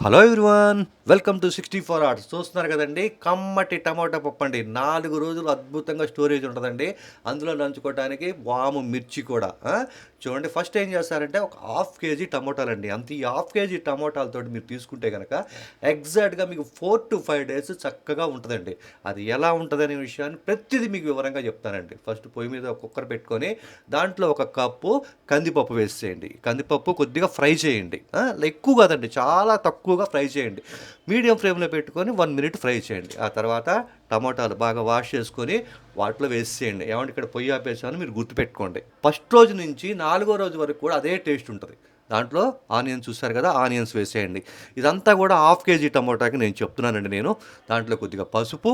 Hello everyone welcome to sixty four arts. చూస్తున్నారు కదండి కమ్మటి టమాటా పప్పు అండి నాలుగు రోజులు అద్భుతంగా స్టోరేజ్ ఉంటుందండి. అందులో నంచుకోవడానికి వాము మిర్చి కూడా చూడండి ఫస్ట్ ఏం చేస్తారంటే ఒక హాఫ్ కేజీ టమోటాలండి. అంత ఈ హాఫ్ కేజీ టమోటాలతో మీరు తీసుకుంటే కనుక ఎగ్జాక్ట్గా మీకు ఫోర్ టు ఫైవ్ డేస్ చక్కగా ఉంటుందండి. అది ఎలా ఉంటుందనే విషయాన్ని ప్రతిదీ మీకు వివరంగా చెప్తానండి. ఫస్ట్ పొయ్యి మీద ఒక కుక్కర్ పెట్టుకొని దాంట్లో ఒక కప్పు కందిపప్పు వేసేయండి. కందిపప్పు కొద్దిగా ఫ్రై చేయండి ఎక్కువ కాదండి చాలా తక్కువ తక్కువగా ఫ్రై చేయండి. మీడియం ఫ్లేమ్లో పెట్టుకొని వన్ మినిట్ ఫ్రై చేయండి. ఆ తర్వాత టమాటాలు బాగా వాష్ చేసుకొని వాటిలో వేసేయండి. ఏమంటే ఇక్కడ పొయ్యి ఆపేసామని మీరు గుర్తుపెట్టుకోండి. ఫస్ట్ రోజు నుంచి నాలుగో రోజు వరకు కూడా అదే టేస్ట్ ఉంటుంది. దాంట్లో ఆనియన్స్ చూస్తారు కదా ఆనియన్స్ వేసేయండి. ఇదంతా కూడా హాఫ్ కేజీ టమోటాకి నేను చెప్తున్నానండి నేను. దాంట్లో కొద్దిగా పసుపు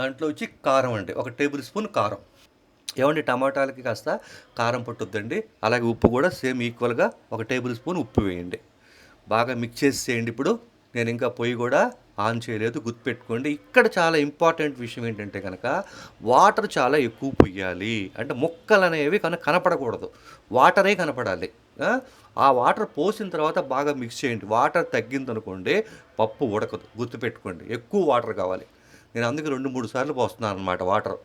దాంట్లో వచ్చి కారం అండి. ఒక టేబుల్ స్పూన్ కారం. ఏమండి టమాటాలకి కాస్త కారం పట్టుద్దండి. అలాగే ఉప్పు కూడా సేమ్ ఈక్వల్గా ఒక టేబుల్ స్పూన్ ఉప్పు వేయండి. బాగా మిక్స్ చేసేయండి ఇప్పుడు నేను ఇంకా పొయ్యి కూడా ఆన్ చేయలేదు గుర్తుపెట్టుకోండి. ఇక్కడ చాలా ఇంపార్టెంట్ విషయం ఏంటంటే కనుక వాటర్ చాలా ఎక్కువ పొయ్యాలి. అంటే మొక్కలు అనేవి కనుక కనపడకూడదు. వాటరే కనపడాలి. ఆ? వాటర్ పోసిన తర్వాత బాగా మిక్స్ చేయండి. వాటర్ తగ్గిందనుకోండి పప్పు ఉడకదు. గుర్తుపెట్టుకోండి. ఎక్కువ వాటర్ కావాలి. నేను అందుకే రెండు మూడు సార్లు పోస్తున్నాను అనమాట వాటర్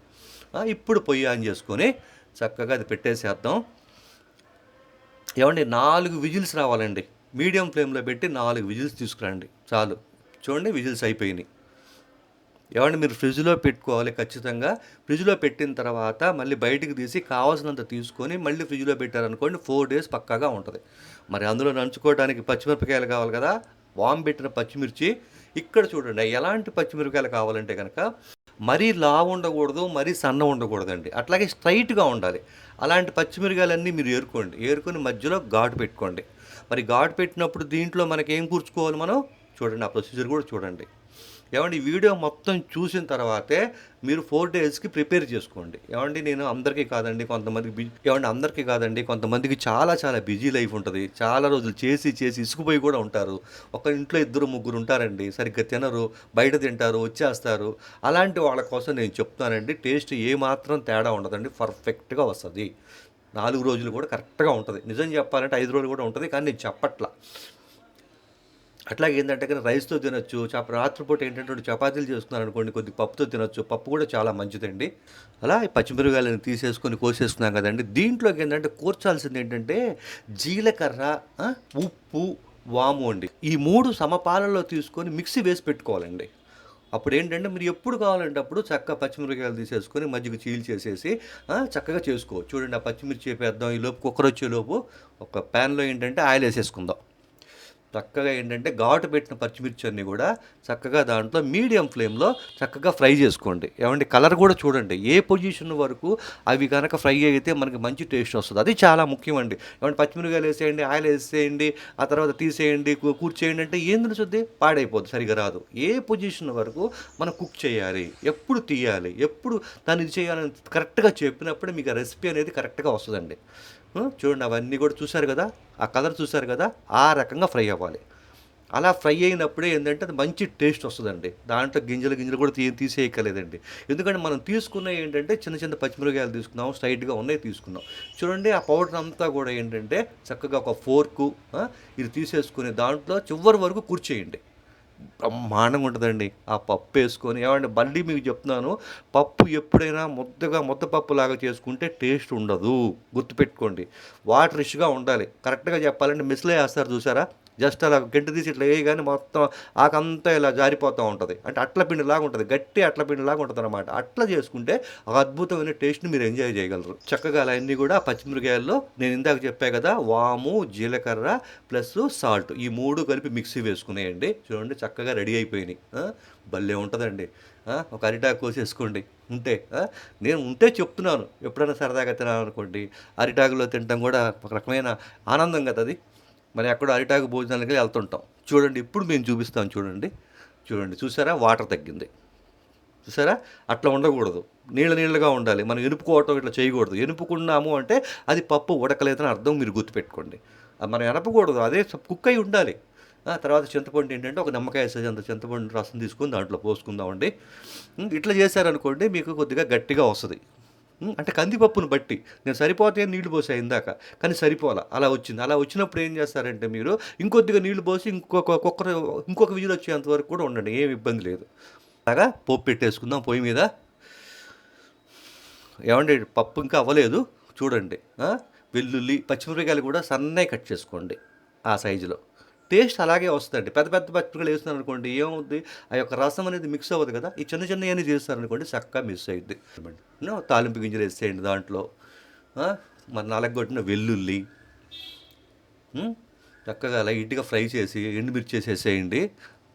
ఇప్పుడు పొయ్యి ఆన్ చేసుకొని చక్కగా అది పెట్టేసేద్దాం. ఏమండి నాలుగు విజిల్స్ రావాలండి. మీడియం ఫ్లేమ్లో పెట్టి నాలుగు విజిల్స్ తీసుకురండి. చాలు. చూడండి విజిల్స్ అయిపోయినాయి. ఏమంటే మీరు ఫ్రిడ్జ్లో పెట్టుకోవాలి ఖచ్చితంగా. ఫ్రిడ్జ్లో పెట్టిన తర్వాత మళ్ళీ బయటికి తీసి కావాల్సినంత తీసుకొని మళ్ళీ ఫ్రిడ్జ్లో పెట్టారనుకోండి ఫోర్ డేస్ పక్కాగా ఉంటుంది. మరి అందులో నంచుకోవడానికి పచ్చిమిరపకాయలు కావాలి కదా వామ్ పెట్టిన పచ్చిమిర్చి. ఇక్కడ చూడండి ఎలాంటి పచ్చిమిరపకాయలు కావాలంటే కనుక మరీ లావు ఉండకూడదు మరీ సన్న ఉండకూడదండి. అట్లాగే స్ట్రైట్గా ఉండాలి. అలాంటి పచ్చిమిరకాయలన్నీ మీరు ఏరుకోండి. ఏరుకొని మధ్యలో ఘాటు పెట్టుకోండి. మరి ఘాటు పెట్టినప్పుడు దీంట్లో మనకి ఏం కూర్చుకోవాలి మనం? చూడండి ఆ ప్రొసీజర్ కూడా చూడండి. ఏమండి వీడియో మొత్తం చూసిన తర్వాతే మీరు ఫోర్ డేస్కి ప్రిపేర్ చేసుకోండి. ఏమండి నేను అందరికీ కాదండి కొంతమందికి బిజీ ఏమండి అందరికీ కాదండి కొంతమందికి చాలా చాలా బిజీ లైఫ్ ఉంటుంది. చాలా రోజులు చేసి చేసి ఇసుకుపోయి కూడా ఉంటారు. ఒక ఇంట్లో ఇద్దరు ముగ్గురు ఉంటారండి సరిగ్గా తినరు బయట తింటారు వచ్చేస్తారు. అలాంటి వాళ్ళ కోసం నేను చెప్తానండి టేస్ట్ ఏ మాత్రం తేడా ఉండదండి పర్ఫెక్ట్గా వస్తుంది. నాలుగు రోజులు కూడా కరెక్ట్గా ఉంటుంది. నిజం చెప్పాలంటే ఐదు రోజులు కూడా ఉంటుంది కానీ నేను చెప్పట్లా. అట్లాగే ఏంటంటే కానీ రైస్తో తినొచ్చు చప రాత్రిపూట ఏంటంటే చపాతీలు చేసుకున్నారు అనుకోండి కొద్ది పప్పుతో తినొచ్చు. పప్పు కూడా చాలా మంచిదండి. అలా ఈ పచ్చిమిరకాయలను తీసేసుకొని కోసేసుకున్నాం కదండి. దీంట్లోకి ఏంటంటే కూర్చాల్సింది ఏంటంటే జీలకర్ర ఉప్పు వాము అండి. ఈ మూడు సమపాలలో తీసుకొని మిక్సీ వేసి పెట్టుకోవాలండి. అప్పుడు ఏంటంటే మీరు ఎప్పుడు కావాలంటే అప్పుడు చక్కగా పచ్చిమిరపకాయలు తీసేసుకొని మజ్జిగ చీల్ చేసేసి చక్కగా చేసుకోవచ్చు. చూడండి ఆ పచ్చిమిర్చి వేద్దాం ఈ లోపు కుక్కర్ వచ్చే లోపు ఒక ప్యాన్లో ఏంటంటే ఆయిల్ వేసేసుకుందాం చక్కగా ఏంటంటే ఘాటు పెట్టిన పచ్చిమిర్చి అన్నీ కూడా చక్కగా దాంట్లో మీడియం ఫ్లేమ్లో చక్కగా ఫ్రై చేసుకోండి. ఏమంటే కలర్ కూడా చూడండి. ఏ పొజిషన్ వరకు అవి కనుక ఫ్రై అయితే మనకి మంచి టేస్ట్ వస్తుంది. అది చాలా ముఖ్యమండి. ఏమంటే పచ్చిమిరకాయలు వేసేయండి ఆయిల్ వేసేయండి ఆ తర్వాత తీసేయండి కూర్చేయండి అంటే ఏం తెలుస్తుంది? పాడైపోద్ది సరిగా రాదు. ఏ పొజిషన్ వరకు మనం కుక్ చేయాలి? ఎప్పుడు తీయాలి? ఎప్పుడు దాన్ని ఇది చేయాలని కరెక్ట్గా చెప్పినప్పుడు మీకు రెసిపీ అనేది కరెక్ట్గా వస్తుందండి. చూడండి అవన్నీ కూడా చూశారు కదా? ఆ కలర్ చూశారు కదా ఆ రకంగా ఫ్రై అవ్వాలి. అలా ఫ్రై అయినప్పుడే ఏంటంటే అది మంచి టేస్ట్ వస్తుందండి. దాంట్లో గింజలు గింజలు కూడా తీ తీసేయక్కర్లేదండి. ఎందుకంటే మనం తీసుకున్న ఏంటంటే చిన్న చిన్న పచ్చిమిరకాయలు తీసుకున్నాం స్ట్రైట్గా ఉన్నాయి తీసుకున్నాం. చూడండి ఆ పౌడర్ అంతా కూడా ఏంటంటే చక్కగా ఒక ఫోర్కు ఇది తీసేసుకుని దాంట్లో చివరి వరకు కూర్చేయండి. బ్రహ్మాండంగా ఉంటుందండి. ఆ పప్పు వేసుకొని ఏమంటే మళ్ళీ మీకు చెప్తున్నాను పప్పు ఎప్పుడైనా ముద్దగా ముద్దపప్పు లాగా చేసుకుంటే టేస్ట్ ఉండదు. గుర్తుపెట్టుకోండి. వాటర్ రిష్గా ఉండాలి. కరెక్ట్గా చెప్పాలంటే మిస్లే వేస్తారు చూసారా? జస్ట్ అలా గంట తీసి ఇట్లా వేయగానే మొత్తం ఆకంతా ఇలా జారిపోతూ ఉంటుంది. అంటే అట్ల పిండిలాగా ఉంటుంది. గట్టి అట్ల పిండిలాగా ఉంటుంది అనమాట అట్లా చేసుకుంటే ఒక అద్భుతమైన టేస్ట్ని మీరు ఎంజాయ్ చేయగలరు. చక్కగా అలా అన్నీ కూడా పచ్చిమిరకాయల్లో నేను ఇందాక చెప్పా కదా వాము జీలకర్ర ప్లస్ సాల్ట్ ఈ మూడు కలిపి మిక్సీ వేసుకునేయండి. చూడండి చక్కగా రెడీ అయిపోయినాయి. భలే ఉంటుందండి. ఒక అరిటాకు కోసేసుకోండి. ఉంటే నేను ఉంటే చెప్తున్నాను. ఎప్పుడైనా సరదాగా తినాలనుకోండి. అరిటాకులో తినటం కూడా ఒక రకమైన ఆనందం కదా అది. మరి ఎక్కడో అరిటాకు భోజనాలకి వెళ్తుంటాం. చూడండి ఇప్పుడు మేము చూపిస్తాం చూడండి. చూడండి చూసారా? వాటర్ తగ్గింది. చూసారా? అట్లా ఉండకూడదు. నీళ్ళ నీళ్ళగా ఉండాలి. మనం ఎనుపుకోవటం ఇట్లా చేయకూడదు. ఎనుపుకున్నాము అంటే అది పప్పు ఉడకలేదని అర్థం మీరు గుర్తుపెట్టుకోండి. అది మనం ఎనపకూడదు. అదే కుక్ అయి ఉండాలి. ఆ తర్వాత చింతపండు ఏంటంటే ఒక నిమ్మకాయ సైజ్ అంత చింతపండు రసం తీసుకుని దాంట్లో పోసుకుందామండి. ఉం, ఇట్లా చేశారనుకోండి మీకు కొద్దిగా గట్టిగా వస్తుంది. అంటే కందిపప్పును బట్టి. నేను సరిపోతే నీళ్ళు పోసా ఇందాక. కానీ సరిపోలా. అలా వచ్చింది. అలా వచ్చినప్పుడు ఏం చేస్తారంటే మీరు ఇంకొద్దిగా నీళ్ళు పోసి ఇంకొక కుక్కర్ ఇంకొక విజిల్ వచ్చేంత వరకు కూడా ఉండండి. ఏం ఇబ్బంది లేదు. అలాగా పోపు పెట్టేసుకుందాం పొయ్యి మీద. ఏమండి పప్పు ఇంకా అవ్వలేదు. చూడండి. వెల్లుల్లి పచ్చిమిరపకాయలు కూడా సన్నగా కట్ చేసుకోండి ఆ సైజులో. టేస్ట్ అలాగే వస్తుంది పెద్ద పెద్ద పచ్చిమిరపకాయలు వేస్తున్నారు అనుకోండి ఏమవుద్ది? ఆ యొక్క రసం అనేది మిక్స్ అవ్వదు కదా? ఈ చిన్న చిన్న ఏమైనా చేస్తారు అనుకోండి చక్కగా మిక్స్ అయ్యిద్ది తాలింపు గింజలు వేసేయండి దాంట్లో. మరి నలగొట్టిన వెల్లుల్లి. చక్కగా లైట్గా ఫ్రై చేసి ఎండుమిర్చి చేసేసేయండి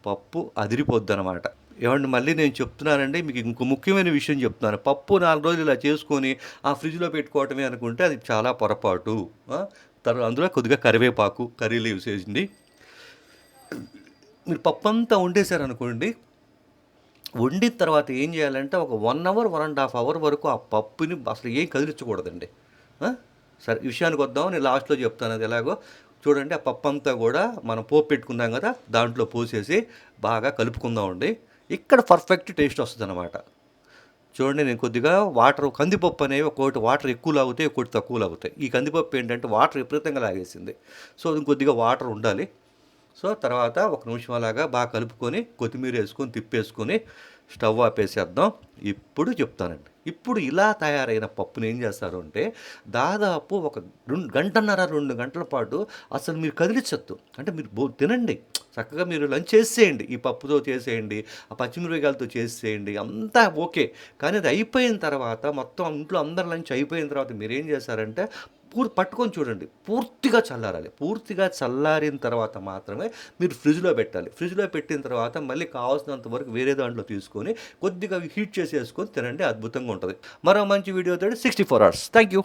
పప్పు అదిరిపోద్ది అనమాట ఏమండి మళ్ళీ నేను చెప్తున్నానండి మీకు ఇంకో ముఖ్యమైన విషయం చెప్తున్నాను. పప్పు నాలుగు రోజులు ఇలా చేసుకొని ఆ ఫ్రిడ్జ్లో పెట్టుకోవటమే అనుకుంటే అది చాలా పొరపాటు. తర్వాత అందులో కొద్దిగా కరివేపాకు కర్రీ లీవ్స్ వేసింది. మీరు పప్పు అంతా వండేశారనుకోండి వండిన తర్వాత ఏం చేయాలంటే ఒక one hour one and half hour వరకు ఆ పప్పుని అసలు ఏం కదిలించకూడదండి. సరే విషయానికి వద్దాం నేను లాస్ట్లో చెప్తాను అది ఎలాగో. చూడండి ఆ పప్పు అంతా కూడా మనం పోపు పెట్టుకున్నాం కదా దాంట్లో పోసేసి బాగా కలుపుకుందామండి. ఇక్కడ పర్ఫెక్ట్ టేస్ట్ వస్తుంది అనమాట చూడండి నేను కొద్దిగా వాటర్ కందిపప్పు అనేవి ఒకటి వాటర్ ఎక్కువ లాగుతాయి ఒకటి తక్కువ లాగుతాయి. ఈ కందిపప్పు ఏంటంటే వాటర్ విపరీతంగా లాగేసింది. సో కొద్దిగా వాటర్ ఉండాలి. సో తర్వాత ఒక నిమిషం అలాగా బాగా కలుపుకొని కొత్తిమీర వేసుకొని తిప్పేసుకొని స్టవ్ ఆపేసేద్దాం. ఇప్పుడు చెప్తానండి. ఇప్పుడు ఇలా తయారైన పప్పుని ఏం చేస్తారు అంటే దాదాపు ఒక రెండు గంటన్నర రెండు గంటల పాటు అసలు మీరు కదిలించద్దు. అంటే మీరు బో తినండి. చక్కగా మీరు లంచ్ చేసేయండి. ఈ పప్పుతో చేసేయండి ఆ పచ్చిమిరపకాయలతో చేసేయండి అంతా ఓకే. కానీ అది అయిపోయిన తర్వాత మొత్తం ఇంట్లో అందరు లంచ్ అయిపోయిన తర్వాత మీరు ఏం చేస్తారంటే పూర్ పట్టుకొని చూడండి. పూర్తిగా చల్లారాలి. పూర్తిగా చల్లారిన తర్వాత మాత్రమే మీరు ఫ్రిడ్జ్లో పెట్టాలి. ఫ్రిడ్జ్లో పెట్టిన తర్వాత మళ్ళీ కావాల్సినంత వరకు వేరే దాంట్లో తీసుకొని కొద్దిగా హీట్ చేసేసుకొని తినండి అద్భుతంగా ఉంటుంది. మరో మంచి వీడియో తోటి sixty four hours. Thank you